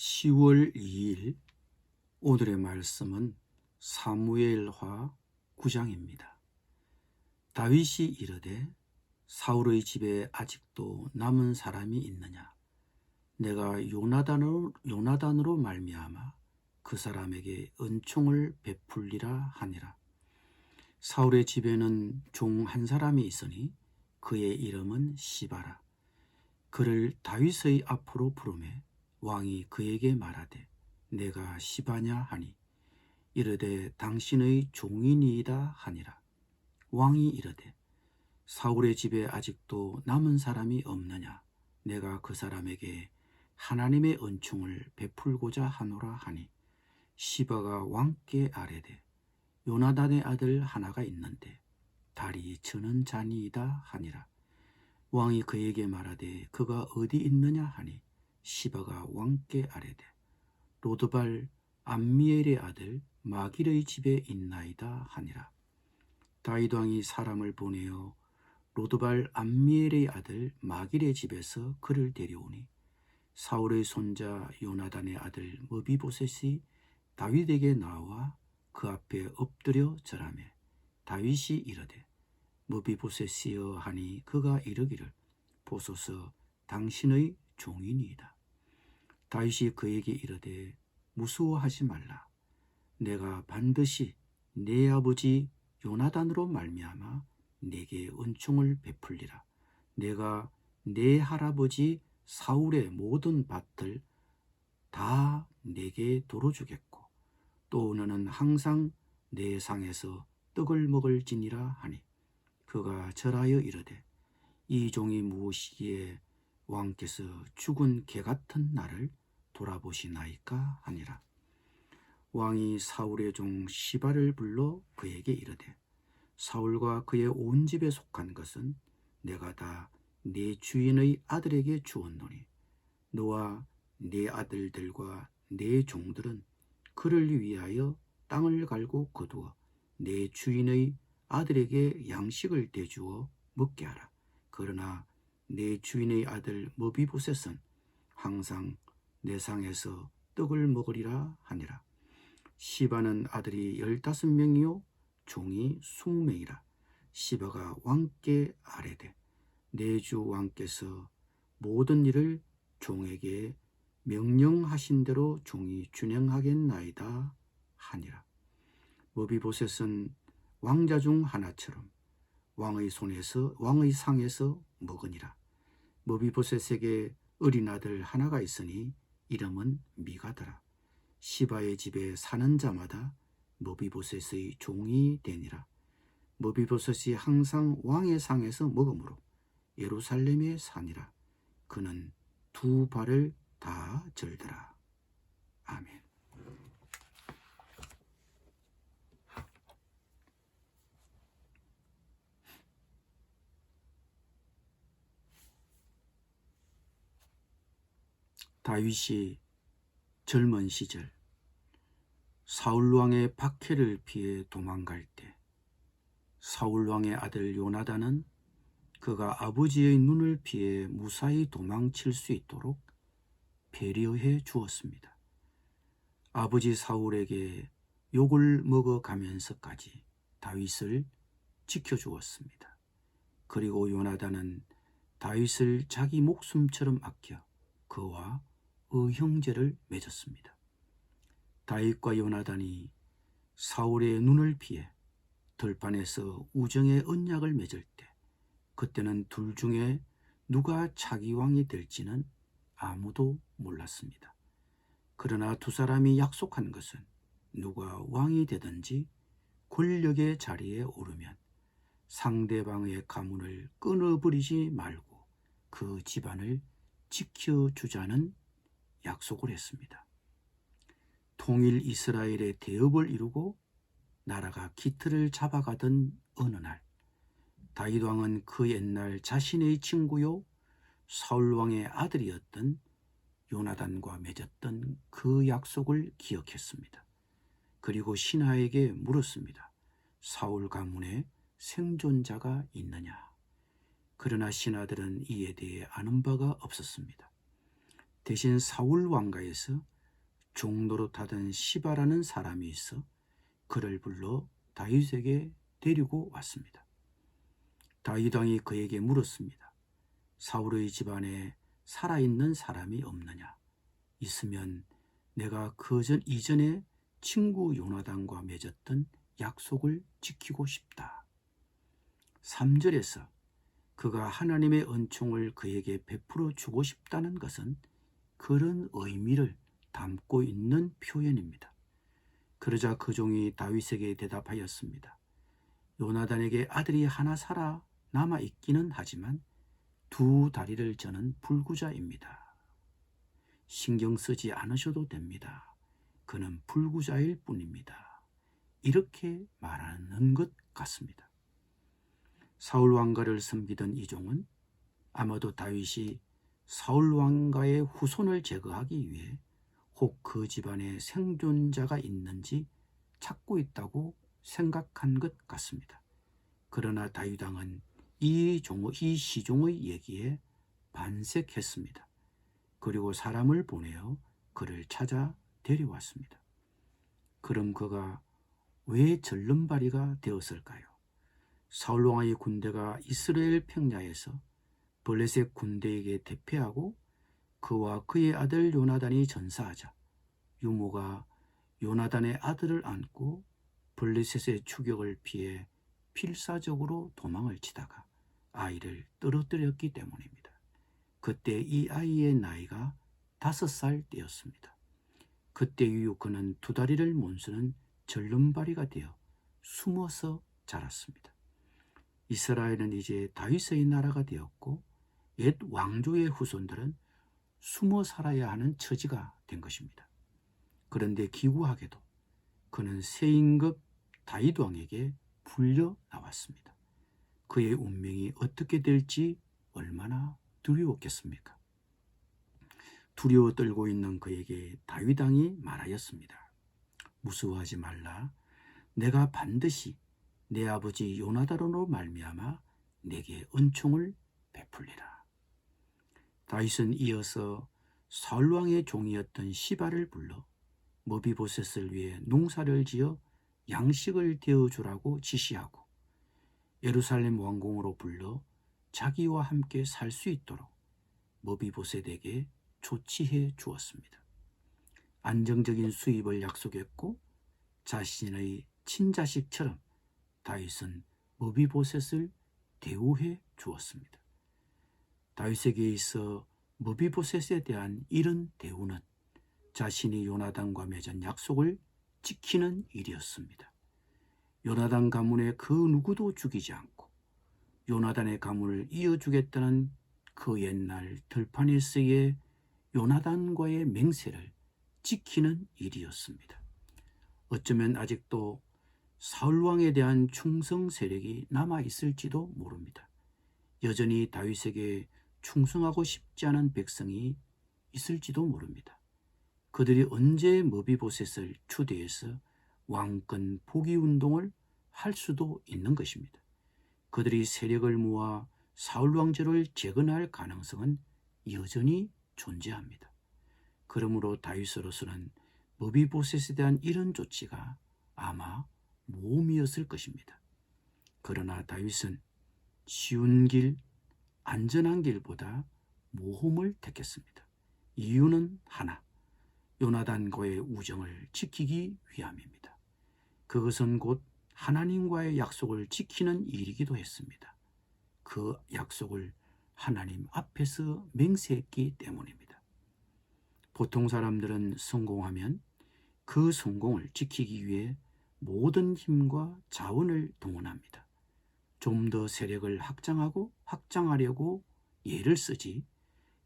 10월 2일 오늘의 말씀은 사무엘화 9장입니다. 다윗이 이르되 사울의 집에 아직도 남은 사람이 있느냐? 내가 요나단으로, 요나단으로 말미암아 그 사람에게 은총을 베풀리라 하니라. 사울의 집에는 종 한 사람이 있으니 그의 이름은 시바라. 그를 다윗의 앞으로 부르매 왕이 그에게 말하되 내가 시바냐 하니 이르되 당신의 종이니이다 하니라. 왕이 이르되 사울의 집에 아직도 남은 사람이 없느냐? 내가 그 사람에게 하나님의 은총을 베풀고자 하노라 하니 시바가 왕께 아뢰되 요나단의 아들 하나가 있는데 다리 저는 자니이다 하니라. 왕이 그에게 말하되 그가 어디 있느냐 하니 시바가 왕께 아뢰되 로드발 암미엘의 아들 마길의 집에 있나이다 하니라. 다윗 왕이 사람을 보내어 로드발 암미엘의 아들 마길의 집에서 그를 데려오니 사울의 손자 요나단의 아들 머비보셋이 다윗에게 나와 그 앞에 엎드려 절하매 다윗이 이르되 머비보셋이여 하니 그가 이르기를 보소서 당신의 종이니이다. 다윗이 그에게 이르되 무서워하지 말라. 내가 반드시 내 아버지 요나단으로 말미암아 내게 은총을 베풀리라. 내가 내 할아버지 사울의 모든 밭을 다 내게 도로 주겠고 또 너는 항상 내 상에서 떡을 먹을지니라 하니 그가 절하여 이르되 이 종이 무엇이기에 왕께서 죽은 개 같은 나를 돌아보시나이까 하니라. 왕이 사울의 종 시바를 불러 그에게 이르되 사울과 그의 온 집에 속한 것은 내가 다 네 주인의 아들에게 주었노니 너와 네 아들들과 네 종들은 그를 위하여 땅을 갈고 거두어 네 주인의 아들에게 양식을 대주어 먹게 하라. 그러나 내 주인의 아들 머비보셋은 항상 내 상에서 떡을 먹으리라 하니라. 시바는 아들이 열다섯 명이요 종이 스무 명이라. 시바가 왕께 아뢰되 내 주 왕께서 모든 일을 종에게 명령하신 대로 종이 준행하겠나이다 하니라. 머비보셋은 왕자 중 하나처럼 왕의 손에서 왕의 상에서 먹으니라. 머비보셋에게 어린 아들 하나가 있으니 이름은 미가더라. 시바의 집에 사는 자마다 머비보셋의 종이 되니라. 머비보셋이 항상 왕의 상에서 먹으므로 예루살렘에 사니라. 그는 두 발을 다 절더라. 아멘. 다윗이 젊은 시절 사울 왕의 박해를 피해 도망갈 때 사울 왕의 아들 요나단은 그가 아버지의 눈을 피해 무사히 도망칠 수 있도록 배려해 주었습니다. 아버지 사울에게 욕을 먹어가면서까지 다윗을 지켜주었습니다. 그리고 요나단은 다윗을 자기 목숨처럼 아껴 그와 의형제를 맺었습니다. 다윗과 요나단이 사울의 눈을 피해 들판에서 우정의 언약을 맺을 때 그때는 둘 중에 누가 자기 왕이 될지는 아무도 몰랐습니다. 그러나 두 사람이 약속한 것은 누가 왕이 되든지 권력의 자리에 오르면 상대방의 가문을 끊어버리지 말고 그 집안을 지켜주자는 약속을 했습니다. 통일 이스라엘의 대업을 이루고 나라가 기틀을 잡아가던 어느 날 다윗 왕은 그 옛날 자신의 친구요 사울 왕의 아들이었던 요나단과 맺었던 그 약속을 기억했습니다. 그리고 신하에게 물었습니다. 사울 가문에 생존자가 있느냐? 그러나 신하들은 이에 대해 아는 바가 없었습니다. 대신 사울 왕가에서 종로로 타던 시바라는 사람이 있어 그를 불러 다윗에게 데리고 왔습니다. 다윗 왕이 그에게 물었습니다. 사울의 집안에 살아있는 사람이 없느냐? 있으면 내가 그전 이전에 친구 요나단과 맺었던 약속을 지키고 싶다. 3절에서 그가 하나님의 은총을 그에게 베풀어 주고 싶다는 것은 그런 의미를 담고 있는 표현입니다. 그러자 그 종이 다윗에게 대답하였습니다. 요나단에게 아들이 하나 살아 남아 있기는 하지만 두 다리를 저는 불구자입니다. 신경 쓰지 않으셔도 됩니다. 그는 불구자일 뿐입니다. 이렇게 말하는 것 같습니다. 사울 왕가를 섬기던 이종은 아마도 다윗이 사울 왕가의 후손을 제거하기 위해 혹 그 집안에 생존자가 있는지 찾고 있다고 생각한 것 같습니다. 그러나 다윗 왕은 이, 종, 이 시종의 얘기에 반색했습니다. 그리고 사람을 보내어 그를 찾아 데려왔습니다. 그럼 그가 왜 절름발이가 되었을까요? 사울 왕의 군대가 이스라엘 평야에서 블레셋 군대에게 대패하고 그와 그의 아들 요나단이 전사하자 유모가 요나단의 아들을 안고 블레셋의 추격을 피해 필사적으로 도망을 치다가 아이를 떨어뜨렸기 때문입니다. 그때 이 아이의 나이가 다섯 살 때였습니다. 그때 이후 그는 두 다리를 못 쓰는 절름발이가 되어 숨어서 자랐습니다. 이스라엘은 이제 다윗의 나라가 되었고 옛 왕조의 후손들은 숨어 살아야 하는 처지가 된 것입니다. 그런데 기구하게도 그는 세임급 다윗 왕에게 불려 나왔습니다. 그의 운명이 어떻게 될지 얼마나 두려웠겠습니까? 두려워 떨고 있는 그에게 다윗 왕이 말하였습니다. 무서워하지 말라. 내가 반드시 내 아버지 요나다론으로 말미암아 내게 은총을 베풀리라. 다윗은 이어서 사울 왕의 종이었던 시바를 불러 머비보셋을 위해 농사를 지어 양식을 되어 주라고 지시하고 예루살렘 왕궁으로 불러 자기와 함께 살 수 있도록 머비보셋에게 조치해 주었습니다. 안정적인 수입을 약속했고 자신의 친자식처럼 다윗은 머비보셋을 대우해 주었습니다. 다윗에게 있어 머비보셋에 대한 이런 대우는 자신이 요나단과 맺은 약속을 지키는 일이었습니다. 요나단 가문의 그 누구도 죽이지 않고 요나단의 가문을 이어주겠다는 그 옛날 들판에서의 요나단과의 맹세를 지키는 일이었습니다. 어쩌면 아직도 사울왕에 대한 충성 세력이 남아 있을지도 모릅니다. 여전히 다윗에게 충성하고 싶지 않은 백성이 있을지도 모릅니다. 그들이 언제 머비보셋을 추대해서 왕권 포기 운동을 할 수도 있는 것입니다. 그들이 세력을 모아 사울 왕제를 재건할 가능성은 여전히 존재합니다. 그러므로 다윗으로서는 머비보셋에 대한 이런 조치가 아마 모험이었을 것입니다. 그러나 다윗은 쉬운 길, 안전한 길보다 모험을 택했습니다. 이유는 하나, 요나단과의 우정을 지키기 위함입니다. 그것은 곧 하나님과의 약속을 지키는 일이기도 했습니다. 그 약속을 하나님 앞에서 맹세했기 때문입니다. 보통 사람들은 성공하면 그 성공을 지키기 위해 모든 힘과 자원을 동원합니다. 좀 더 세력을 확장하고 확장하려고 예를 쓰지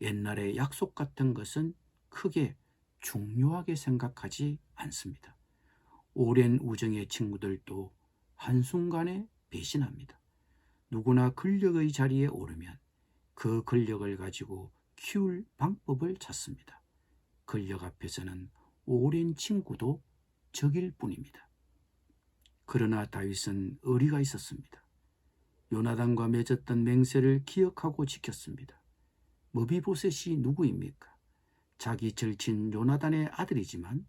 옛날의 약속 같은 것은 크게 중요하게 생각하지 않습니다. 오랜 우정의 친구들도 한순간에 배신합니다. 누구나 근력의 자리에 오르면 그 근력을 가지고 키울 방법을 찾습니다. 근력 앞에서는 오랜 친구도 적일 뿐입니다. 그러나 다윗은 의리가 있었습니다. 요나단과 맺었던 맹세를 기억하고 지켰습니다. 머비보셋이 누구입니까? 자기 절친 요나단의 아들이지만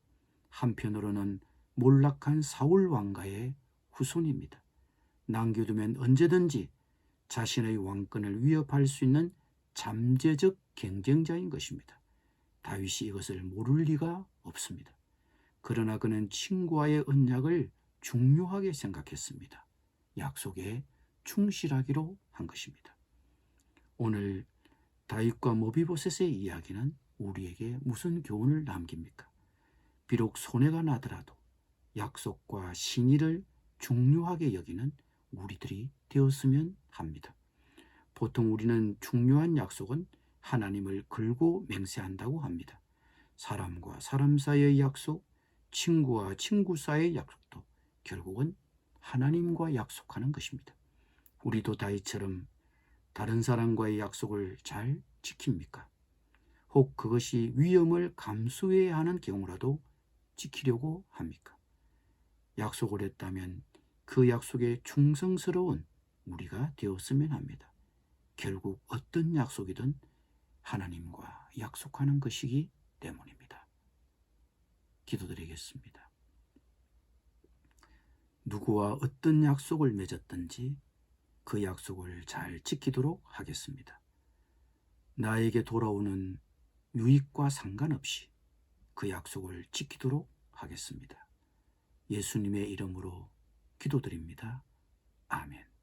한편으로는 몰락한 사울 왕가의 후손입니다. 남겨두면 언제든지 자신의 왕권을 위협할 수 있는 잠재적 경쟁자인 것입니다. 다윗이 이것을 모를 리가 없습니다. 그러나 그는 친구와의 언약을 중요하게 생각했습니다. 약속에 충실하기로 한 것입니다. 오늘 다윗과 모비보셋의 이야기는 우리에게 무슨 교훈을 남깁니까? 비록 손해가 나더라도 약속과 신의를 중요하게 여기는 우리들이 되었으면 합니다. 보통 우리는 중요한 약속은 하나님을 걸고 맹세한다고 합니다. 사람과 사람 사이의 약속, 친구와 친구 사이의 약속도 결국은 하나님과 약속하는 것입니다. 우리도 다이처럼 다른 사람과의 약속을 잘 지킵니까? 혹 그것이 위험을 감수해야 하는 경우라도 지키려고 합니까? 약속을 했다면 그 약속에 충성스러운 우리가 되었으면 합니다. 결국 어떤 약속이든 하나님과 약속하는 것이기 때문입니다. 기도드리겠습니다. 누구와 어떤 약속을 맺었든지 그 약속을 잘 지키도록 하겠습니다. 나에게 돌아오는 유익과 상관없이 그 약속을 지키도록 하겠습니다. 예수님의 이름으로 기도드립니다. 아멘.